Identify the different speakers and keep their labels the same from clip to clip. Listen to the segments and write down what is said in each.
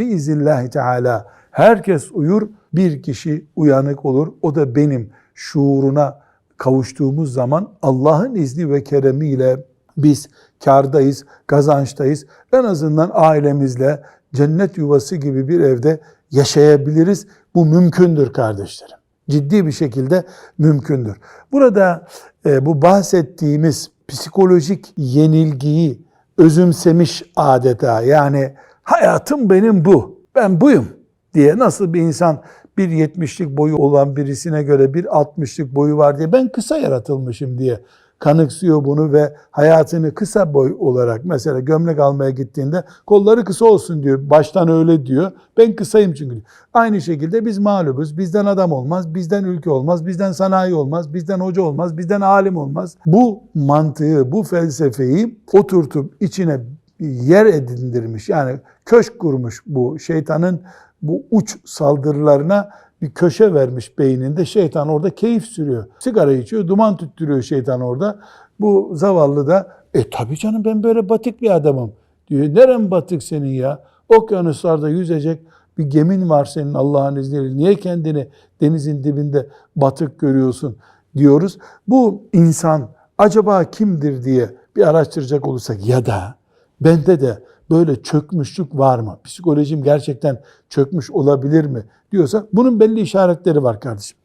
Speaker 1: biiznillahü teala herkes uyur, bir kişi uyanık olur. O da benim şuuruna kavuştuğumuz zaman Allah'ın izni ve keremiyle biz kardayız, kazançtayız. En azından ailemizle cennet yuvası gibi bir evde yaşayabiliriz. Bu mümkündür kardeşlerim. Ciddi bir şekilde mümkündür. Burada e, bu bahsettiğimiz psikolojik yenilgiyi özümsemiş adeta yani hayatım benim bu, ben buyum diye nasıl bir insan bir 70'lik boyu olan birisine göre bir 60'lık boyu var diye ben kısa yaratılmışım diye kanıksıyor bunu ve hayatını kısa boy olarak mesela gömlek almaya gittiğinde kolları kısa olsun diyor. Baştan öyle diyor. Ben kısayım çünkü. Aynı şekilde biz mağlubuz. Bizden adam olmaz, bizden ülke olmaz, bizden sanayi olmaz, bizden hoca olmaz, bizden alim olmaz. Bu mantığı, bu felsefeyi oturtup içine yer edindirmiş. Yani köşk kurmuş bu şeytanın bu uç saldırılarına bir köşe vermiş beyninde. Şeytan orada keyif sürüyor. Sigara içiyor, duman tüttürüyor şeytan orada. Bu zavallı da e tabii canım ben böyle batık bir adamım diyor. Neren batık senin ya? Okyanuslarda yüzecek bir gemin var senin Allah'ın izniyle. Niye kendini denizin dibinde batık görüyorsun diyoruz. Bu insan acaba kimdir diye bir araştıracak olursak ya da bende de böyle çökmüşlük var mı? Psikolojim gerçekten çökmüş olabilir mi? diyorsa bunun belli işaretleri var kardeşim.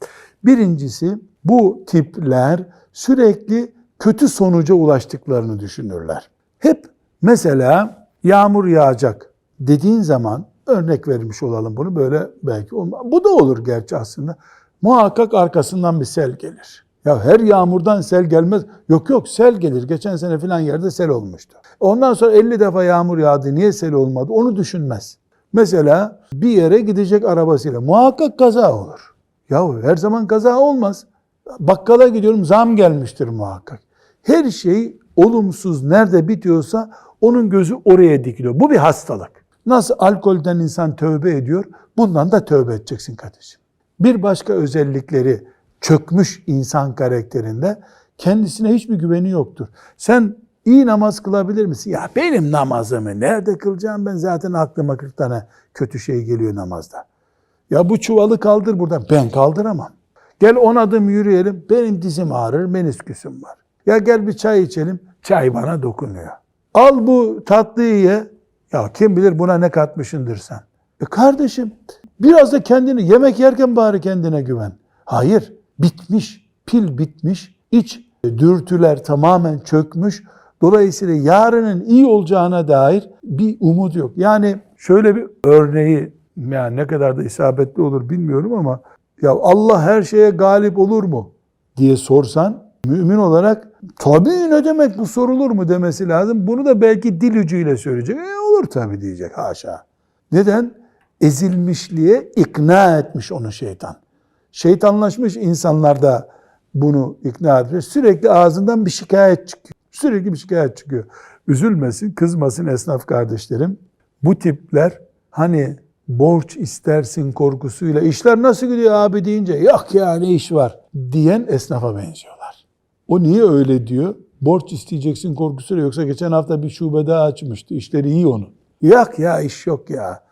Speaker 1: Birincisi bu tipler sürekli kötü sonuca ulaştıklarını düşünürler. Hep mesela yağmur yağacak dediğin zaman örnek vermiş olalım bunu böyle belki olmaz. Bu da olur gerçi aslında. Muhakkak arkasından bir sel gelir. Ya her yağmurdan sel gelmez. Yok yok sel gelir. Geçen sene filan yerde sel olmuştu. Ondan sonra 50 defa yağmur yağdı. Niye sel olmadı? Onu düşünmez. Mesela bir yere gidecek arabasıyla muhakkak kaza olur. Ya her zaman kaza olmaz. Bakkala gidiyorum zam gelmiştir muhakkak. Her şey olumsuz nerede bitiyorsa onun gözü oraya dikiliyor. Bu bir hastalık. Nasıl alkolden insan tövbe ediyor? Bundan da tövbe edeceksin kardeşim. Bir başka özellikleri çökmüş insan karakterinde kendisine hiçbir güveni yoktur. Sen iyi namaz kılabilir misin? Ya benim namazımı nerede kılacağım ben zaten aklıma 40 tane kötü şey geliyor namazda. Ya bu çuvalı kaldır buradan. Ben kaldıramam. Gel on adım yürüyelim. Benim dizim ağrır, menisküsüm var. Ya gel bir çay içelim. Çay bana dokunuyor. Al bu tatlıyı ye. Ya kim bilir buna ne katmışındır sen. E kardeşim biraz da kendini yemek yerken bari kendine güven. Hayır bitmiş, pil bitmiş, iç dürtüler tamamen çökmüş. Dolayısıyla yarının iyi olacağına dair bir umut yok. Yani şöyle bir örneği yani ne kadar da isabetli olur bilmiyorum ama ya Allah her şeye galip olur mu diye sorsan mümin olarak tabii ne demek bu sorulur mu demesi lazım. Bunu da belki dil ucuyla söyleyecek. E olur tabii diyecek haşa. Neden? Ezilmişliğe ikna etmiş onu şeytan. Şeytanlaşmış insanlar da bunu ikna ediyor. Sürekli ağzından bir şikayet çıkıyor. Sürekli bir şikayet çıkıyor. Üzülmesin, kızmasın esnaf kardeşlerim. Bu tipler hani borç istersin korkusuyla işler nasıl gidiyor abi deyince yok ya ne iş var diyen esnafa benziyorlar. O niye öyle diyor? Borç isteyeceksin korkusuyla yoksa geçen hafta bir şube daha açmıştı. İşleri iyi onun. Yok ya iş yok ya.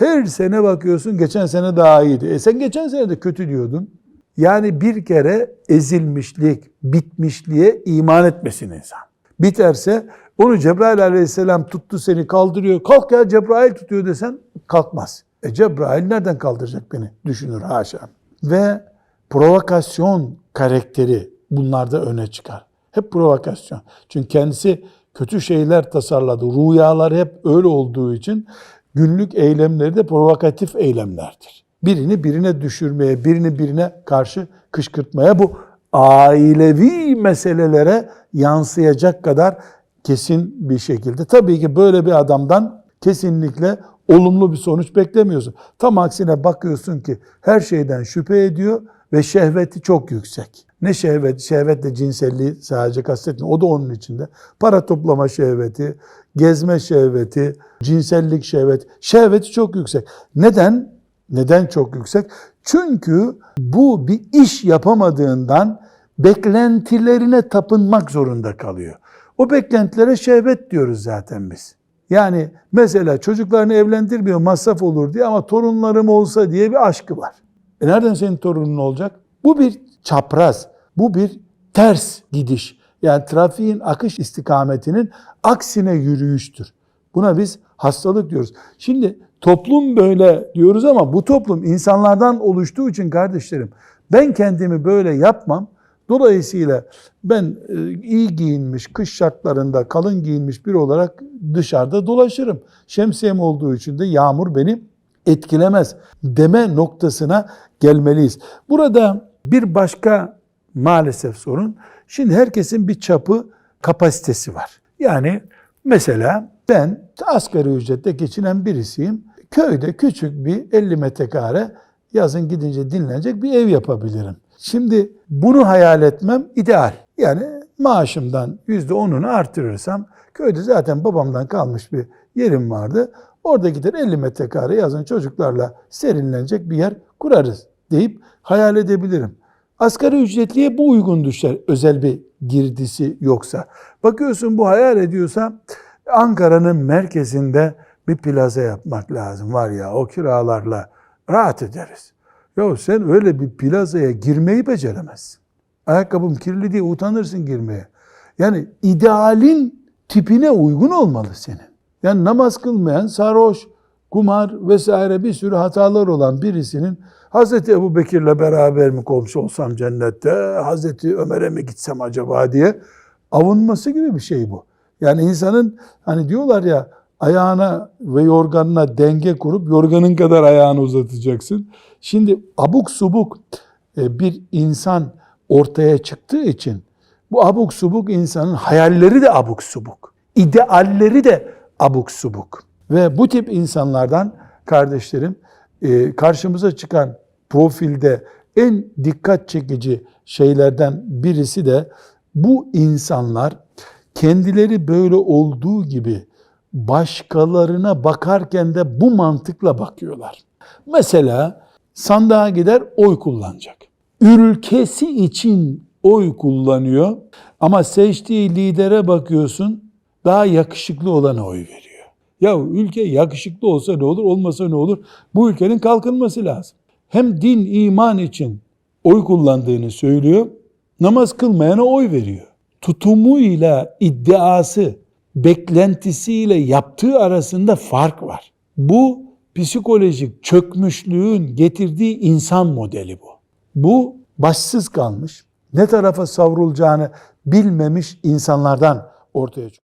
Speaker 1: Her sene bakıyorsun geçen sene daha iyiydi. E sen geçen sene de kötü diyordun. Yani bir kere ezilmişlik, bitmişliğe iman etmesin insan. Biterse onu Cebrail aleyhisselam tuttu seni kaldırıyor. Kalk ya Cebrail tutuyor desen kalkmaz. E Cebrail nereden kaldıracak beni? Düşünür haşa. Ve provokasyon karakteri bunlarda öne çıkar. Hep provokasyon. Çünkü kendisi kötü şeyler tasarladı. Rüyalar hep öyle olduğu için günlük eylemleri de provokatif eylemlerdir. Birini birine düşürmeye, birini birine karşı kışkırtmaya bu ailevi meselelere yansıyacak kadar kesin bir şekilde. Tabii ki böyle bir adamdan kesinlikle olumlu bir sonuç beklemiyorsun. Tam aksine bakıyorsun ki her şeyden şüphe ediyor ve şehveti çok yüksek. Ne şehvet? Şehvetle cinselliği sadece kastetmiyor. O da onun içinde. Para toplama şehveti, gezme şehveti, cinsellik şehveti. Şehveti çok yüksek. Neden? Neden çok yüksek? Çünkü bu bir iş yapamadığından beklentilerine tapınmak zorunda kalıyor. O beklentilere şehvet diyoruz zaten biz. Yani mesela çocuklarını evlendirmiyor masraf olur diye ama torunlarım olsa diye bir aşkı var. E nereden senin torunun olacak? Bu bir çapraz, bu bir ters gidiş. Yani trafiğin akış istikametinin aksine yürüyüştür. Buna biz hastalık diyoruz. Şimdi toplum böyle diyoruz ama bu toplum insanlardan oluştuğu için kardeşlerim ben kendimi böyle yapmam. Dolayısıyla ben e, iyi giyinmiş, kış şartlarında kalın giyinmiş biri olarak dışarıda dolaşırım. Şemsiyem olduğu için de yağmur beni etkilemez deme noktasına gelmeliyiz. Burada bir başka maalesef sorun, şimdi herkesin bir çapı kapasitesi var. Yani mesela ben asgari ücretle geçinen birisiyim. Köyde küçük bir 50 metrekare yazın gidince dinlenecek bir ev yapabilirim. Şimdi bunu hayal etmem ideal. Yani maaşımdan %10'unu artırırsam köyde zaten babamdan kalmış bir yerim vardı. Orada gider 50 metrekare yazın çocuklarla serinlenecek bir yer kurarız deyip hayal edebilirim. Asgari ücretliye bu uygun düşer özel bir girdisi yoksa. Bakıyorsun bu hayal ediyorsa Ankara'nın merkezinde bir plaza yapmak lazım var ya o kiralarla rahat ederiz. Ya sen öyle bir plazaya girmeyi beceremezsin. Ayakkabım kirli diye utanırsın girmeye. Yani idealin tipine uygun olmalı senin. Yani namaz kılmayan, sarhoş, kumar vesaire bir sürü hatalar olan birisinin Hazreti Ebu Bekir'le beraber mi komşu olsam cennette, Hazreti Ömer'e mi gitsem acaba diye avunması gibi bir şey bu. Yani insanın hani diyorlar ya ayağına ve yorganına denge kurup yorganın kadar ayağını uzatacaksın. Şimdi abuk subuk e, bir insan ortaya çıktığı için bu abuk subuk insanın hayalleri de abuk subuk, idealleri de abuk subuk. Ve bu tip insanlardan kardeşlerim karşımıza çıkan profilde en dikkat çekici şeylerden birisi de bu insanlar kendileri böyle olduğu gibi başkalarına bakarken de bu mantıkla bakıyorlar. Mesela sandığa gider oy kullanacak. Ülkesi için oy kullanıyor ama seçtiği lidere bakıyorsun daha yakışıklı olana oy veriyor. Ya ülke yakışıklı olsa ne olur, olmasa ne olur? Bu ülkenin kalkınması lazım. Hem din, iman için oy kullandığını söylüyor, namaz kılmayana oy veriyor. Tutumuyla iddiası, beklentisiyle yaptığı arasında fark var. Bu psikolojik çökmüşlüğün getirdiği insan modeli bu. Bu başsız kalmış, ne tarafa savrulacağını bilmemiş insanlardan ortaya çıkıyor.